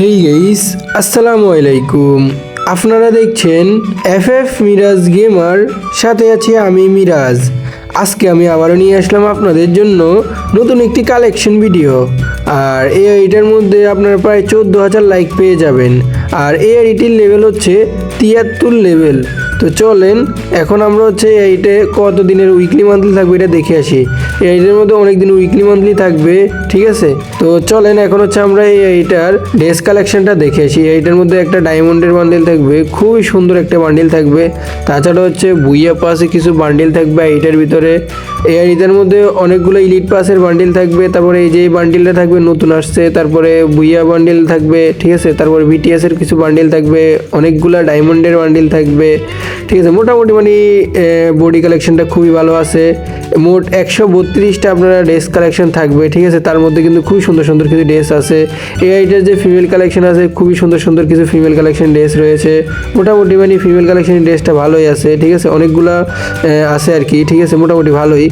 হেই guys আসসালামু আলাইকুম আপনারা দেখছেন এফ এফ মিরাজ গেমার সাথে আছি আমি মিরাজ আজকে আমি আবারও নিয়ে আসলাম আপনাদের জন্য নতুন একটি কালেকশন ভিডিও আর এই আইটার মধ্যে আপনারা প্রায় চোদ্দ হাজার লাইক পেয়ে যাবেন আর এই আইটির লেভেল হচ্ছে তিয়াত্তর লেভেল তো চলেন, এখন আমরা হচ্ছে এইটা কত দিনের উইকলি মান্থলি থাকবে এটা দেখে আসি। এইটার মধ্যে অনেক দিন উইকলি মান্থলি থাকবে, ঠিক আছে? তো চলেন, এখন হচ্ছে আমরা এই এইটার ড্রেস কালেকশনটা দেখে আসি। এইটার মধ্যে একটা ডায়মন্ডের বান্ডিল থাকবে, খুবই সুন্দর একটা বান্ডিল থাকবে। তাছাড়া হচ্ছে বুইয়া পাসে কিছু বান্ডিল থাকবে, এইটার ভিতরে এই এইটার মধ্যে অনেকগুলো ইলিট পাসের বান্ডিল থাকবে। তারপরে এই যে বান্ডিলটা থাকবে, নতুন আসছে। তারপরে বুইয়া বান্ডিল থাকবে, ঠিক আছে? তারপরে বিটিএস এর কিছু বান্ডিল থাকবে, অনেকগুলা ডায়মন্ডের বান্ডিল থাকবে। ঠিক আছে, মোটামুটি মানে বডি কালেকশনটা খুবই ভালো আছে। মোট একশো বত্রিশটা আপনারা ড্রেস কালেকশন থাকবে, ঠিক আছে? তার মধ্যে কিন্তু খুবই সুন্দর সুন্দর কিছু ড্রেস আছে। এআইটার যে ফিমেল কালেকশন আছে, খুবই সুন্দর সুন্দর কিছু ফিমেল কালেকশন ড্রেস রয়েছে। মোটামুটি মানে ফিমেল কালেকশন ড্রেসটা ভালোই আছে, ঠিক আছে? অনেকগুলা আছে আর কি, ঠিক আছে? মোটামুটি ভালোই।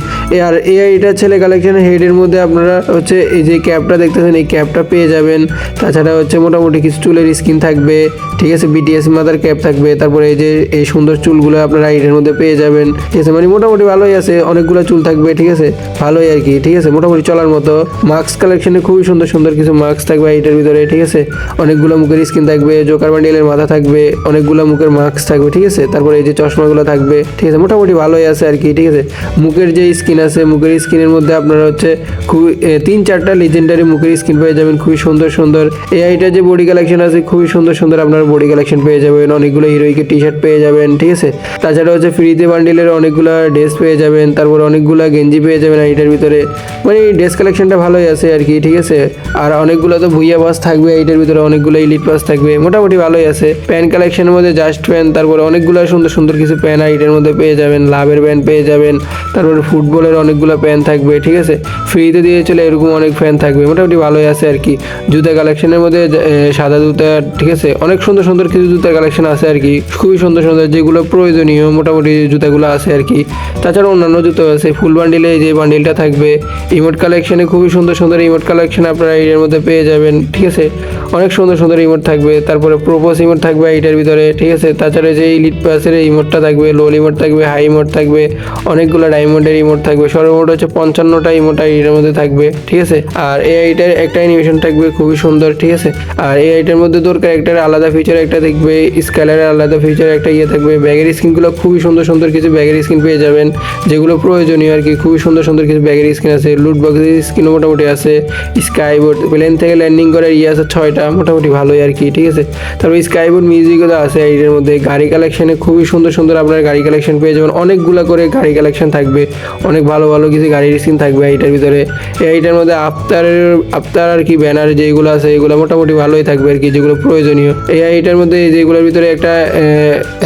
আর এআইটার ছেলে কালেকশনের হেডের মধ্যে আপনারা হচ্ছে এই যে ক্যাপটা দেখতেছেন, এই ক্যাপটা পেয়ে যাবেন। তাছাড়া হচ্ছে মোটামুটি কিছু চুলের স্কিন থাকবে, ঠিক আছে? বিটিএস মাদার ক্যাপ থাকবে, তারপরে এই যে, এই সুন্দর চুলগুলো আপনারা এটার মধ্যে পেয়ে যাবেন। ঠিক আছে মানে মোটামুটি ভালোই আছে, অনেকগুলো চুল থাকবে, ঠিক আছে? ভালোই আর কি, ঠিক আছে? মোটামুটি চলার মতো। মাস্ক কালেকশনে খুবই সুন্দর সুন্দর কিছু মাস্ক থাকবে এইটার ভিতরে, ঠিক আছে? অনেকগুলো মুখের স্কিন থাকবে জোকার বান্ডিলের মাথা থাকবে, অনেকগুলো মুখের মাস্ক থাকবে, ঠিক আছে? তারপরে এই যে চশমাগুলো থাকবে, ঠিক আছে? মোটামুটি ভালোই আছে আর কি, ঠিক আছে? মুখের যে স্কিন আছে, মুখের স্কিনের মধ্যে আপনারা হচ্ছে খুবই তিন চারটা লিজেন্ডারি মুখের স্কিন পেয়ে যাবেন, খুবই সুন্দর সুন্দর। এই আইটা যে বডি কালেকশন আছে, খুবই সুন্দর সুন্দর আপনার বডি কালেকশন পেয়ে যাবেন, অনেকগুলো হিরোইকের টি শার্ট পেয়ে যাবেন ঠিক আছে? তাছাড়া হচ্ছে ফ্রিতে বান্ডিলের অনেকগুলো ড্রেস পেয়ে যাবেন তারপর অনেকগুলো গেঞ্জি পেয়ে যাবেন আর এইটার ভিতরে। মানে ড্রেস কালেকশনটা ভালোই আছে আর কি ঠিক আছে? আর অনেকগুলো তো ভুইয়া বাস থাকবে এইটার ভিতরে অনেকগুলো ইলিট বাস থাকবে মোটামুটি ভালোই আছে। প্যান কালেকশনের মধ্যে জাস্ট প্যান তারপরে অনেকগুলো সুন্দর সুন্দর কিছু প্যান আর এইটার মধ্যে পেয়ে যাবেন লাভের প্যান পেয়ে যাবেন তারপর ফুটবলের অনেকগুলো প্যান থাকবে ঠিক আছে? ফ্রিতে দিয়ে চলে এরকম অনেক ফ্যান থাকবে মোটামুটি ভালোই আছে আর কি। জুতা কালেকশনের মধ্যে যে, সাদা জুতা ঠিক আছে? অনেক সুন্দর সুন্দর কিছু জুতার কালেকশন আছে আর কি খুবই সুন্দর সুন্দর যেগুলো প্রয়োজনীয়, মোটামুটি জুতাগুলো আছে আর কি। তাছাড়া অন্যান্য জুতো আছে, ফুল বান্ডিলে যে বান্ডিলটা থাকবে। ইমোট কালেকশনে খুবই সুন্দর সুন্দর ইমোট কালেকশন আপনারা এটার মধ্যে পেয়ে যাবেন, ঠিক আছে? অনেক সুন্দর সুন্দর ইমোট থাকবে, তারপরে প্রোপোস ইমোট থাকবে এইটার ভিতরে, ঠিক আছে? তাছাড়া যে ইলিট পাসের ইমোটটা থাকবে লোল ইমোট থাকবে হাই ইমোট থাকবে, অনেকগুলো ডায়মন্ডের ইমোট থাকবে, সর্বমোট হচ্ছে পঞ্চান্নটা ইমোট এর মধ্যে থাকবে, ঠিক আছে? আর এই আইটার একটা অ্যানিমেশন থাকবে খুবই সুন্দর, ঠিক আছে? আর এই আইটার মধ্যে তোর ক্যারেক্টার আলাদা ফিচার একটা থাকবে স্কেলারের আলাদা ফিচার একটা ইয়ে থাকবে ব্যাগের স্কিনগুলো খুবই সুন্দর সুন্দর কিছু ব্যাগের স্কিন পেয়ে যাবেন, যেগুলো প্রয়োজনীয় আর কি। খুবই সুন্দর সুন্দর কিছু ব্যাগের স্কিন আছে লুট বক্সের স্কিনও মোটামুটি আছে স্কাইবোর্ড প্লেন থেকে ল্যান্ডিং করার ইয়ে আছে ছয়টা, মোটামুটি ভালোই আর কি, ঠিক আছে? তারপর স্কাইবোর্ড মিউজিকও আছে এইটার মধ্যে, গাড়ি কালেকশনে খুবই সুন্দর সুন্দর আপনার গাড়ি কালেকশন পেয়ে যাবেন, অনেকগুলো করে গাড়ি কালেকশন থাকবে, অনেক ভালো ভালো কিছু গাড়ির স্কিন থাকবে এইটার ভিতরে। এইটার মধ্যে আফতারের আফতার আর কি ব্যানার যেগুলো আছে, এগুলো মোটামুটি ভালোই থাকবে আর কি, যেগুলো প্রয়োজনীয়। এই এইটার মধ্যে যেগুলোর ভিতরে একটা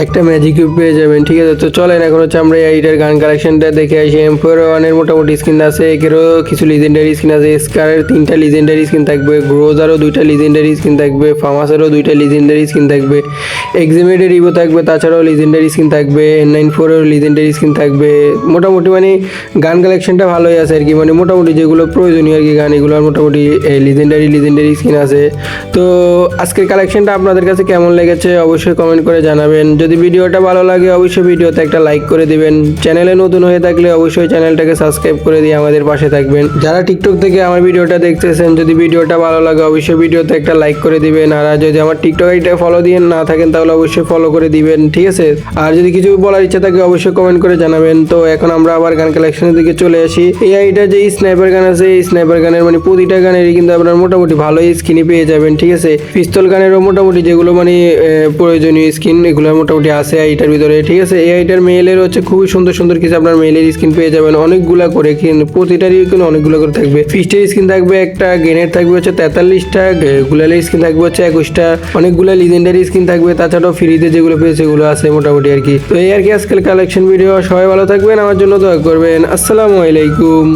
একটা ম্যাজিক পেয়ে যাবেন, ঠিক আছে? তো চলেন, এখন হচ্ছে আমরা এইটার গান কালেকশনটা দেখে আসি। এম ফোর ওয়ানের মোটামুটি স্কিন আছে, একেরও কিছু লিজেন্ডারি স্কিন আছে স্কারের তিনটা লিজেন্ডারি স্কিন থাকবে গ্রোজারও দুইটা লিজেন্ডারি স্কিন থাকবে ফার্মাসেরও দুইটা লিজেন্ডারি স্কিন থাকবে এক্সিমেটের ইভো থাকবে, তাছাড়াও লিজেন্ডারি স্কিন থাকবে এন নাইন ফোরের লিজেন্ডারি স্কিন থাকবে। মোটামুটি মানে গান কালেকশনটা ভালোই আছে আর কি মানে মোটামুটি যেগুলো প্রয়োজনীয় আর কি গান এগুলোর মোটামুটি লিজেন্ডারি লিজেন্ডারি স্কিন আছে। তো আজকের কালেকশনটা আপনাদের কাছে কেমন লেগেছে অবশ্যই কমেন্ট করে জানাবেন। যদি ভিডিওটা ভালো লাগে অবশ্যই ভিডিওতে একটা লাইক করে দিবেন। চ্যানেলে নতুন হয়ে থাকলে অবশ্যই চ্যানেলটাকে সাবস্ক্রাইব করে দিয়ে আমাদের পাশে থাকবেন। যারা টিকটক থেকে আমার ভিডিওটা দেখতেছেন, যদি ভিডিওটা ভালো লাগে অবশ্যই ভিডিওতে একটা লাইক করে দিবেন। আর যদি আমার টিকটক আইটা ফলো দিয়ে না থাকেন, তাহলে অবশ্যই ফলো করে দিবেন, ঠিক আছে? আর যদি কিছু বলার ইচ্ছা থাকে, অবশ্যই কমেন্ট করে জানাবেন। তো এখন আমরা আবার গান কালেকশনের দিকে চলে আসি। এই আইটা যে স্নাইপার গান আছে, এই স্নাইপার গানের মানে প্রতিটা গানেরই কিন্তু আপনার মোটামুটি ভালোই স্কিনই পেয়ে যাবেন, ঠিক আছে? পিস্তল গানেরও মোটামুটি যেগুলো মানে প্রয়োজনীয় স্কিন এগুলো মোটামুটি আছে। এইটার ভিতরে। ঠিক আছে এই আইটার মেলের হচ্ছে খুবই সুন্দর সুন্দর কিছু আপনার মেলের স্কিন পেয়ে যাবেন। অনেকগুলা করে প্রতিটারই কিন্তু অনেকগুলো করে থাকবে। ফিস্টের স্কিন থাকবে একটা গেনের থাকবে হচ্ছে তেতাল্লিশটা গুলালের স্কিন থাকবে হচ্ছে একুশটা, অনেকগুলা লিজেন্ডারি স্কিন থাকবে। তাছাড়াও ফ্রিতে যেগুলো পেয়েছে সেগুলো আছে মোটামুটি আর কি। তো এই আর কি আজকাল কালেকশন ভিডিও সবাই ভালো থাকবেন, আমার জন্য দোয়া করবেন। আসসালামু আলাইকুম।